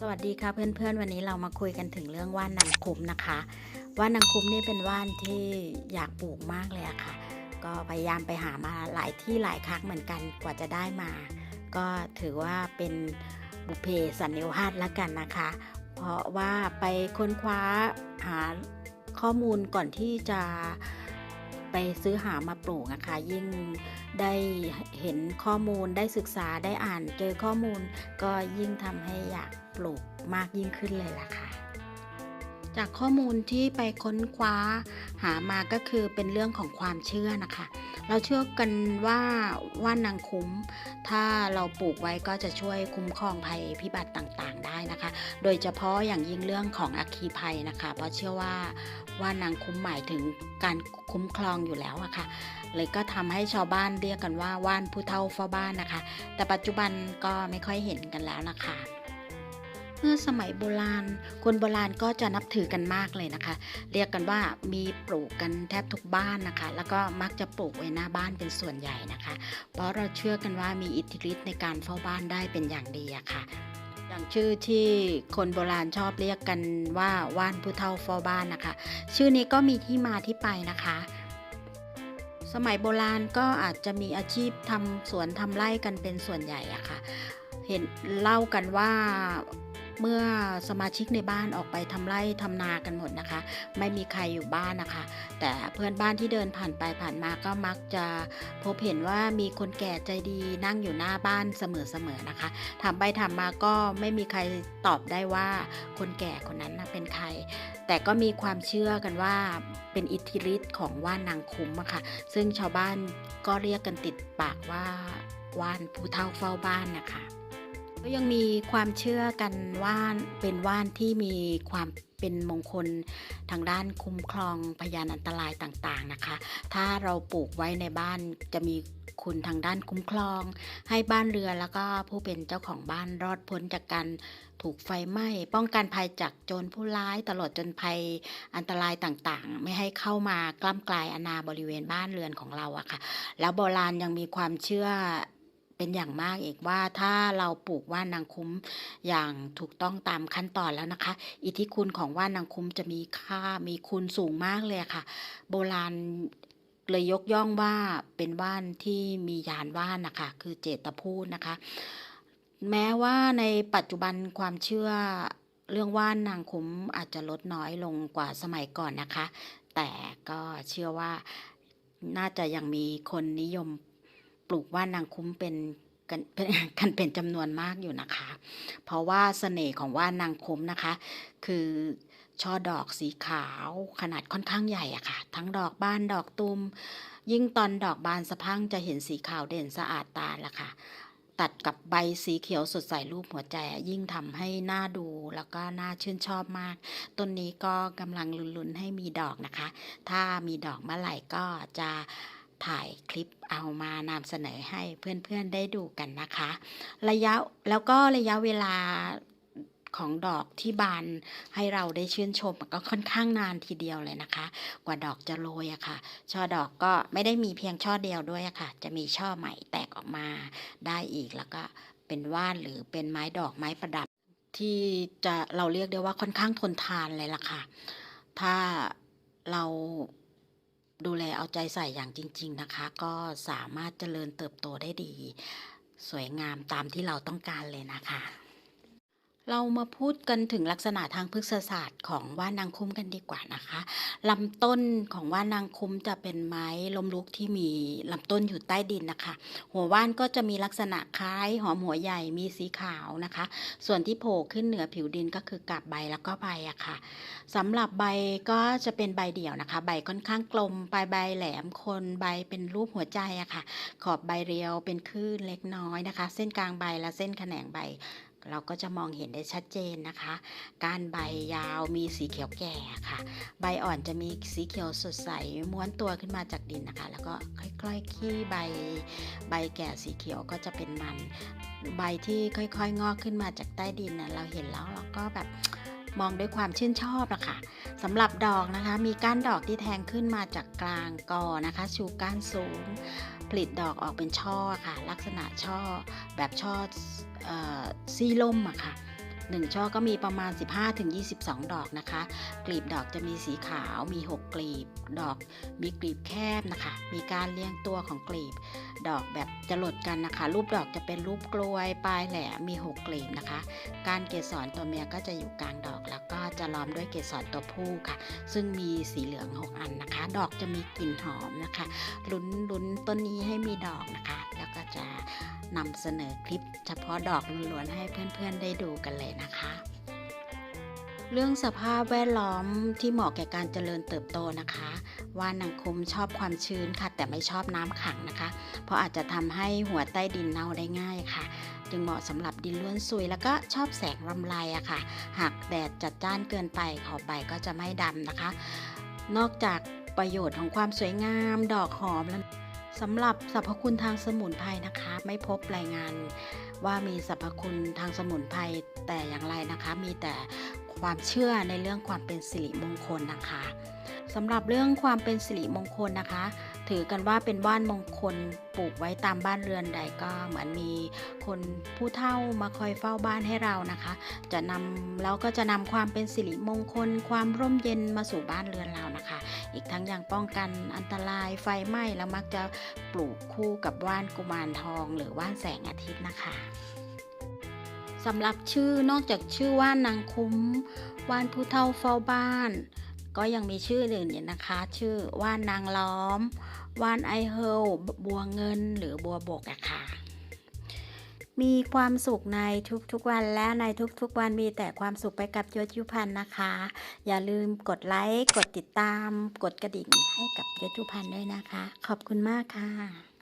สวัสดีค่ะเพื่อนๆ วันนี้เรามาคุยกันถึงเรื่องว่านนางคุ้มนะคะ ว่านนางคุ้มนี่เป็นว่านที่อยากปลูกมากเลยอะค่ะ ก็พยายามไปหามาหลายที่หลายครั้งเหมือนกันกว่าจะได้มา ก็ถือว่าเป็นบุเพสันนิวาสละกันนะคะ เพราะว่าไปค้นคว้าหาข้อมูลก่อนที่จะ ไปซื้อหามาปลูกนะคะ ยิ่งได้เห็นข้อมูลได้ศึกษาได้อ่านเจอข้อมูล ก็ยิ่งทำให้อยากปลูกมากยิ่งขึ้นเลยล่ะค่ะ จากข้อมูลที่ไปค้นคว้าหามาก็คือเป็นเรื่องของความเชื่อนะคะ เราเชื่อกันว่าว่านางคุ้ม ถ้าเราปลูกไว้ก็จะช่วยคุ้มครองภัยพิบัติต่างๆ ได้นะคะ โดยเฉพาะอย่างยิ่งเรื่องของอัคคีภัยนะคะ เพราะเชื่อว่าว่านางคุ้มหมายถึงการคุ้มครองอยู่แล้วอะค่ะเลยก็ทำให้ชาวบ้านเรียกกันว่าว่านผู้เฒ่าเฝ้าบ้านนะคะ แต่ปัจจุบันก็ไม่ค่อยเห็นกันแล้วนะคะ เมื่อสมัยโบราณ คนโบราณก็จะนับถือกันมากเลยนะคะ เรียกกันว่ามีปลูกกันแทบทุกบ้านนะคะ แล้วก็มักจะปลูกไว้หน้าบ้านเป็นส่วนใหญ่นะคะ เพราะเราเชื่อกันว่ามีอิทธิฤทธิ์ในการเฝ้าบ้านได้เป็นอย่างดีอะค่ะอย่างชื่อที่คนโบราณชอบเรียกกันว่าว่านผู้เฒ่าเฝ้าบ้านนะคะ ชื่อนี้ก็มีที่มาที่ไปนะคะ สมัยโบราณก็อาจจะมีอาชีพทำสวนทำไร่กันเป็นส่วนใหญ่อะค่ะ เห็นเล่ากันว่า เมื่อสมาชิกในบ้านออกไปทำไร่ทำนากันหมดนะคะ ไม่มีใครอยู่บ้านนะคะ แต่เพื่อนบ้านที่เดินผ่านไปผ่านมาก็มักจะพบเห็นว่ามีคนแก่ใจดีนั่งอยู่หน้าบ้านเสมอๆนะคะถามไปถามมาก็ไม่มีใครตอบได้ว่าคนแก่คนนั้นเป็นใคร แต่ก็มีความเชื่อกันว่าเป็นอิทธิฤทธิ์ของว่านนางคุ้มอะค่ะ ซึ่งชาวบ้านก็เรียกกันติดปากว่าว่านผู้เฒ่าเฝ้าบ้านนะคะ ก็ยังมีความเชื่อกันว่าเป็นว่านที่มีความเป็นมงคลทางด้านคุ้มครองพยานอันตรายต่างๆนะคะ ถ้าเราปลูกไว้ในบ้านจะมีคุณทางด้านคุ้มครอง ให้บ้านเรือนแล้วก็ผู้เป็นเจ้าของบ้านรอดพ้นจากการถูกไฟไหม้ป้องกันภัยจากโจรผู้ร้ายตลอดจนภัยอันตรายต่างๆ ไม่ให้เข้ามากล้ำกลายอนาบริเวณบ้านเรือนของเราอะค่ะ แล้วโบราณยังมีความเชื่อ เป็นอย่างมากอีกว่าถ้าเราปลูกว่านนางคุ้มอย่างถูกต้องตามขั้นตอนแล้วนะคะ อิทธิคุณของว่านนางคุ้มจะมีค่ามีคุณสูงมากเลยค่ะ โบราณเลยยกย่องว่าเป็นว่านที่มียานว่านนะคะคือเจตพูดนะคะ แม้ว่าในปัจจุบันความเชื่อเรื่องว่านนางคุ้มอาจจะลดน้อยลงกว่าสมัยก่อนนะคะ แต่ก็เชื่อว่าน่าจะยังมีคนนิยม ปลูกว่านนางคุ้มเป็นกันเป็นกันเป็นจำนวนมากอยู่นะคะ เพราะว่าเสน่ห์ของว่านนางคุ้มนะคะ คือช่อดอกสีขาวขนาดค่อนข้างใหญ่อะค่ะ ทั้งดอกบานดอกตุมยิ่งตอนดอกบานสะพังจะเห็นสีขาวเด่นสะอาดตาละค่ะ ตัดกับใบสีเขียวสดใสรูปหัวใจยิ่งทำให้หน้าดูแล้วก็น่าชื่นชอบมาก ต้นนี้ก็กำลังลุ้นๆให้มีดอกนะคะ ถ้ามีดอกเมื่อไหร่ก็จะ ถ่ายคลิปเอามานำเสนอให้เพื่อนๆได้ดูกันนะคะ ระยะแล้วก็ระยะเวลาของดอกที่บานให้เราได้ชื่นชมก็ค่อนข้างนานทีเดียวเลยนะคะ กว่าดอกจะโรยอะค่ะ ช่อดอกก็ไม่ได้มีเพียงช่อเดียวด้วยอะค่ะ จะมีช่อใหม่แตกออกมาได้อีกแล้วก็เป็นว่านหรือเป็นไม้ดอกไม้ประดับ ที่จะเราเรียกได้ว่าค่อนข้างทนทานเลยล่ะค่ะ ถ้าเรา ดูแลเอาใจใส่อย่างจริง ๆนะคะ ก็สามารถเจริญเติบโตได้ดี สวยงามตามที่เราต้องการเลยนะคะ เรามาพูดกันถึงลักษณะทางพฤกษศาสตร์ของว่านนางคุ้มกันดีกว่านะคะลำต้นของว่านนางคุ้มจะเป็นไม้ลมลุกที่มีลำต้นอยู่ใต้ดินนะคะ หัวว่านก็จะมีลักษณะคล้ายหอมหัวใหญ่มีสีขาวนะคะ ส่วนที่โผล่ขึ้นเหนือผิวดินก็คือกาบใบแล้วก็ใบอะค่ะสำหรับใบก็จะเป็นใบเดี่ยวนะคะ ใบค่อนข้างกลมปลายใบแหลมคนใบเป็นรูปหัวใจอะค่ะ ขอบใบเรียวเป็นคลื่นเล็กน้อยนะคะ เส้นกลางใบและเส้นแขนงใบ เราก็จะมองเห็นได้ชัดเจนนะคะ กานใบยาวมีสีเขียวแก่ค่ะ ใบอ่อนจะมีสีเขียวสดใสม้วนตัวขึ้นมาจากดินนะคะ แล้วก็ค่อยๆขี้ใบ ใบแก่สีเขียวก็จะเป็นมัน ใบที่ค่อยๆ งอกขึ้นมาจากใต้ดินนะเราเห็นแล้วเราก็แบบมองด้วยความชื่นชอบอะค่ะสำหรับดอกนะคะ มีก้านดอกที่แทงขึ้นมาจากกลางกอนะคะ ชูก้านสูง ผลิตดอกออกเป็นช่อค่ะ ลักษณะช่อแบบช่อ ซี่ล่มอะค่ะ1ช่อก็มีประมาณ 15-22 ดอกนะคะ กลีบดอกจะมีสีขาว มี 6 กลีบ ดอก มีกลีบแคบนะคะ มีการเรียงตัวของกลีบ ดอกแบบจะหลดกันนะคะ รูปดอกจะเป็นรูปกลวย ปลายแหลม มี 6 กลีบนะคะ การเกสรตัวเมียก็จะอยู่กลางดอก แล้วก็จะล้อมด้วยเกสรตัวผู้ค่ะ ซึ่งมีสีเหลือง 6 อันนะคะ ดอกจะมีกลิ่นหอมนะคะ ลุ้นลุ้นต้นนี้ให้มีดอกนะคะ แล้วก็จะนำเสนอคลิปเฉพาะดอกล้วนๆให้เพื่อนๆได้ดูกันเลยนะคะเรื่องสภาพแวดล้อมที่เหมาะแก่การเจริญเติบโตนะคะ ว่านนางคมชอบความชื้นค่ะ แต่ไม่ชอบน้ำขังนะคะ เพราะอาจจะทำให้หัวใต้ดินเน่าได้ง่ายค่ะ จึงเหมาะสำหรับดินล้วนซุย แล้วก็ชอบแสงรำไรอะค่ะ หากแดดจัดจ้านเกินไปขอบใบก็จะไม่ดำนะคะ นอกจากประโยชน์ของความสวยงาม ดอกหอมแล้วสำหรับสรรพคุณทางสมุนไพรนะคะ ไม่พบรายงานว่ามีสรรพคุณทางสมุนไพรแต่อย่างไรนะคะ มีแต่ความเชื่อในเรื่องความเป็นสิริมงคลนะคะ สำหรับเรื่องความเป็นสิริมงคลนะคะ ถือกันว่าเป็นว่านมงคลปลูกไว้ตามบ้านเรือนใดก็เหมือนมีคนผู้เฒ่ามาคอยเฝ้าบ้านให้เรานะคะ จะนำเราก็จะนำความเป็นสิริมงคล ความร่มเย็นมาสู่บ้านเรือนเรานะคะ อีกทั้งยังป้องกันอันตรายไฟไหม้แล้วมักจะปลูกคู่กับว่านกุมารทอง หรือว่านแสงอาทิตย์นะคะสำหรับชื่อนอกจากชื่อว่านนางคุ้มว่านผู้เฒ่าเฝ้าบ้าน ก็ยังมีชื่ออื่นเนี่ยนะคะ ชื่อว่านนางล้อม ว่านไอเฮลบัวเงินหรือบัวบกอะค่ะ มีความสุขในทุกๆวันและในทุกๆวันมีแต่ความสุขไปกับยศยุพันธ์นะคะ อย่าลืมกดไลค์ กดติดตาม กดกระดิ่งให้กับยศยุพันธ์ด้วยนะคะ ขอบคุณมากค่ะ